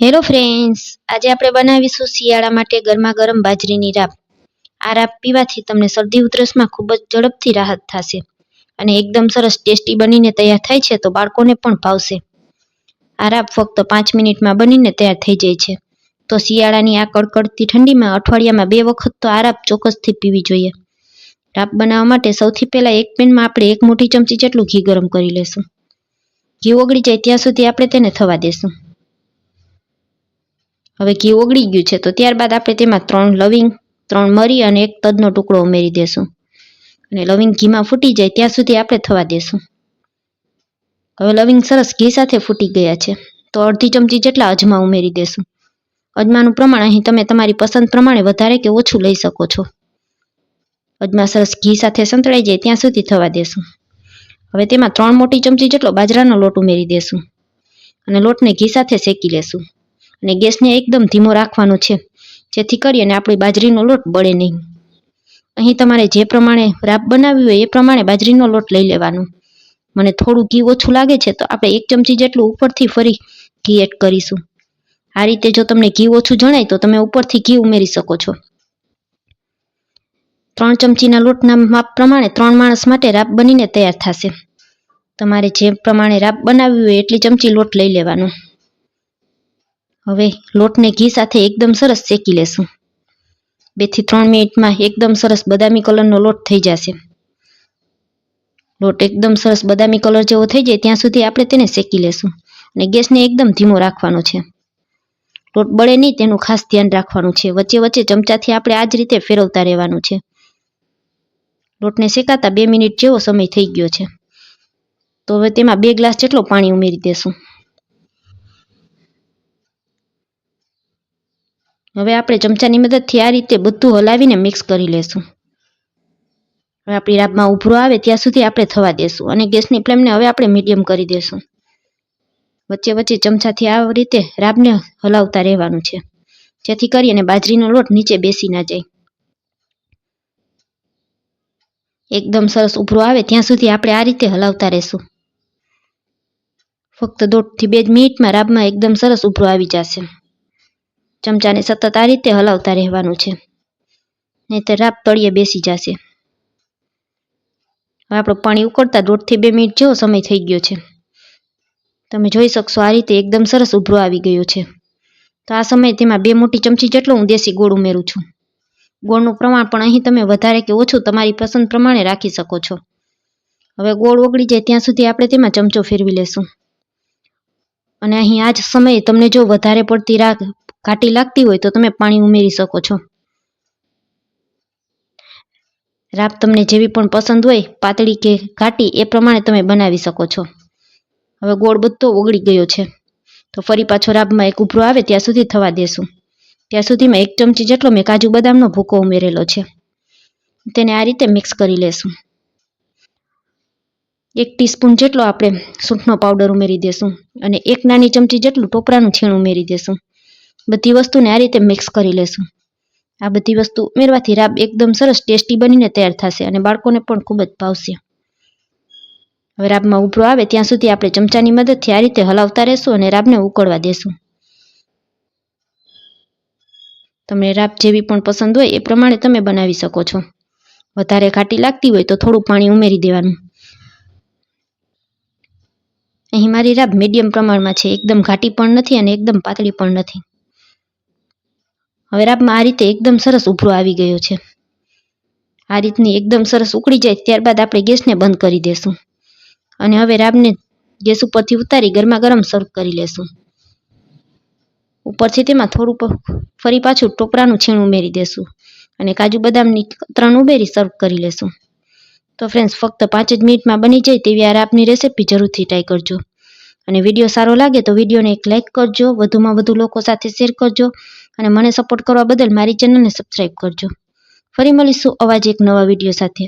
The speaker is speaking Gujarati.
હેલો ફ્રેન્ડ્સ, આજે આપણે બનાવીશું શિયાળા માટે ગરમા ગરમ બાજરીની રાબ. આ રાબ પીવાથી તમને શરદી ઉધરસમાં ખૂબ જ ઝડપથી રાહત થશે અને એકદમ સરસ ટેસ્ટી બનીને તૈયાર થાય છે તો બાળકોને પણ ભાવશે. આ રાબ ફક્ત પાંચ મિનિટમાં બનીને તૈયાર થઈ જાય છે. તો શિયાળાની આ કડકડતી ઠંડીમાં અઠવાડિયામાં બે વખત તો આ રાબ ચોક્કસથી પીવી જોઈએ. રાબ બનાવવા માટે સૌથી પહેલાં એક પેનમાં આપણે એક મોટી ચમચી જેટલું ઘી ગરમ કરી લેશું ઘી ઓગળી જાય ત્યાં સુધી આપણે તેને થવા દેશું. હવે ઘી ઓગળી ગયું છે, તો ત્યારબાદ આપણે તેમાં ત્રણ લવિંગ, ત્રણ મરી અને એક તજનો ટુકડો ઉમેરી દેશું. અને લવિંગ ઘીમાં ફૂટી જાય ત્યાં સુધી આપણે થવા દેશું. હવે લવિંગ સરસ ઘી સાથે ફૂટી ગયા છે, તો અડધી ચમચી જેટલા અજમા ઉમેરી દેશું. અજમાનું પ્રમાણ અહીં તમે તમારી પસંદ પ્રમાણે વધારે કે ઓછું લઈ શકો છો. અજમા સરસ ઘી સાથે સંતળાઈ જાય ત્યાં સુધી થવા દેશું. હવે તેમાં ત્રણ મોટી ચમચી જેટલો બાજરાનો લોટ ઉમેરી દેશું. અને લોટને ઘી સાથે શેકી લેશું. અને ગેસને એકદમ ધીમો રાખવાનો છે. જેથી કરી અને આપણી બાજરીનો લોટ બળે નહીં. અહીં તમારે જે પ્રમાણે રાબ બનાવવી હોય એ પ્રમાણે બાજરીનો લોટ લઈ લેવાનો. મને થોડું ઘી ઓછું લાગે છે તો આપણે એક ચમચી જેટલું ઉપરથી ફરી ઘી એડ કરીશું. આ રીતે જો તમને ઘી ઓછું જણાય તો તમે ઉપરથી ઘી ઉમેરી શકો છો. ત્રણ ચમચીના લોટના માપ પ્રમાણે ત્રણ માણસ માટે રાબ બનીને તૈયાર થશે. તમારે જે પ્રમાણે રાબ બનાવવી હોય એટલી ચમચી લોટ લઈ લેવાનો. હવે લોટને ઘી સાથે એકદમ સરસ શેકી લેશું. બેથી ત્રણ મિનિટમાં એકદમ સરસ બદામી કલરનો લોટ થઈ જશે. લોટ એકદમ સરસ બદામી કલર જેવો થઈ જાય ત્યાં સુધી આપણે તેને શેકી લેશું અને ગેસને એકદમ ધીમો રાખવાનો છે. લોટ બળે નહીં તેનું ખાસ ધ્યાન રાખવાનું છે. વચ્ચે વચ્ચે ચમચાથી આપણે આ જ રીતે ફેરવતા રહેવાનું છે. લોટને શેકાતા બે મિનિટ જેવો સમય થઈ ગયો છે. તો હવે તેમાં બે ગ્લાસ જેટલો પાણી ઉમેરી દેશું. હવે આપણે ચમચાની મદદથી આ રીતે બધું હલાવીને મિક્સ કરી લેશું. હવે આપણી રાબમાં ઉભરો આવે ત્યાં સુધી આપણે થવા દેશું અને ગેસની ફ્લેમને હવે આપણે મીડિયમ કરી દેશું. વચ્ચે વચ્ચે ચમચાથી આ રીતે રાબને હલાવતા રહેવાનું છે. જેથી કરી અને બાજરીનો લોટ નીચે બેસી ના જાય. એકદમ સરસ ઉભરો આવે ત્યાં સુધી આપણે આ રીતે હલાવતા રહેશું. ફક્ત દોઢથી બે જ મિનિટમાં રાબમાં એકદમ સરસ ઉભરો આવી જશે. ચમચાને સતત આ રીતે હલાવતા રહેવાનું છે. નહીંતર રાપ તળિયે બેસી જશે. હવે આપણું પાણી ઉકળતા દોઢથી બે મિનિટ જેવો સમય થઈ ગયો છે. તમે જોઈ શકશો આ રીતે એકદમ સરસ ઉભરો આવી ગયો છે. તો આ સમયે તેમાં બે મોટી ચમચી જેટલો હું દેશી ગોળ ઉમેરું છું. ગોળનું પ્રમાણ પણ અહીં તમે વધારે કે ઓછું તમારી પસંદ પ્રમાણે રાખી શકો છો. હવે ગોળ ઓગળી જાય ત્યાં સુધી આપણે તેમાં ચમચો ફેરવી લેશું. અને અહીં આ જ સમયે તમને જો વધારે પડતી રાગ ઘાટી લાગતી હોય તો તમે પાણી ઉમેરી શકો છો. રાબ તમને જેવી પણ પસંદ હોય, પાતળી કે ઘાટી, એ પ્રમાણે તમે બનાવી શકો છો. હવે ગોળ બધો ઓગળી ગયો છે. તો ફરી પાછો રાબમાં એક ઉભરો આવે, ત્યાં સુધી થવા દેશું. ત્યાં સુધીમાં એક ચમચી જેટલો મેં કાજુ બદામનો ભૂકો ઉમેરેલો છે. તેને આ રીતે મિક્સ કરી લેશું. એક ટીસ્પૂન જેટલો આપણે સૂંઠનો પાવડર ઉમેરી દેશું અને એક નાની ચમચી જેટલું ટોપરાનું છીણ ઉમેરી દેશું. બધી વસ્તુને આ રીતે મિક્સ કરી લેશું. આ બધી વસ્તુ ઉમેરવાથી રાબ એકદમ સરસ ટેસ્ટી બનીને તૈયાર થશે અને બાળકોને પણ ખૂબ જ ભાવશે. હવે રાબમાં ઉભરો આવે ત્યાં સુધી આપણે ચમચાની મદદથી આ રીતે હલાવતા રહેશું અને રાબને ઉકળવા દેશું. તમને રાબ જેવી પણ પસંદ હોય એ પ્રમાણે તમે બનાવી શકો છો. વધારે ઘાટી લાગતી હોય તો થોડું પાણી ઉમેરી દેવાનું. અહીં મારી રાબ મીડિયમ પ્રમાણમાં છે. એકદમ ઘાટી પણ નથી અને એકદમ પાતળી પણ નથી. હવે રાબમાં આ રીતે એકદમ સરસ ઉભરો આવી ગયો છે. આ રીતની એકદમ સરસ ઉકળી જાય ત્યારબાદ આપણે ગેસને બંધ કરી દેશું. અને હવે રાબને ગેસ ઉપરથી ઉતારી ગરમા ગરમ સર્વ કરી લેશું. ઉપરથી તેમાં થોડું ફરી પાછું ટોપરાનું છીણ ઉમેરી દેશું અને કાજુ બદામની ત્રણ ઉમેરી સર્વ કરી લેશું. તો ફ્રેન્ડ્સ ફક્ત પાંચ જ મિનિટમાં બની જાય તેવી આ રાબની રેસીપી જરૂરથી ટ્રાય કરજો. અને વીડિયો સારો લાગે તો વિડીયોને એક લાઇક કરજો, વધુમાં વધુ લોકો સાથે શેર કરજો. અને મને સપોર્ટ કરવા બદલ મારી ચેનલને સબસ્ક્રાઈબ કરજો. ફરી મળીશું અવાજ એક નવા વીડિયો સાથે.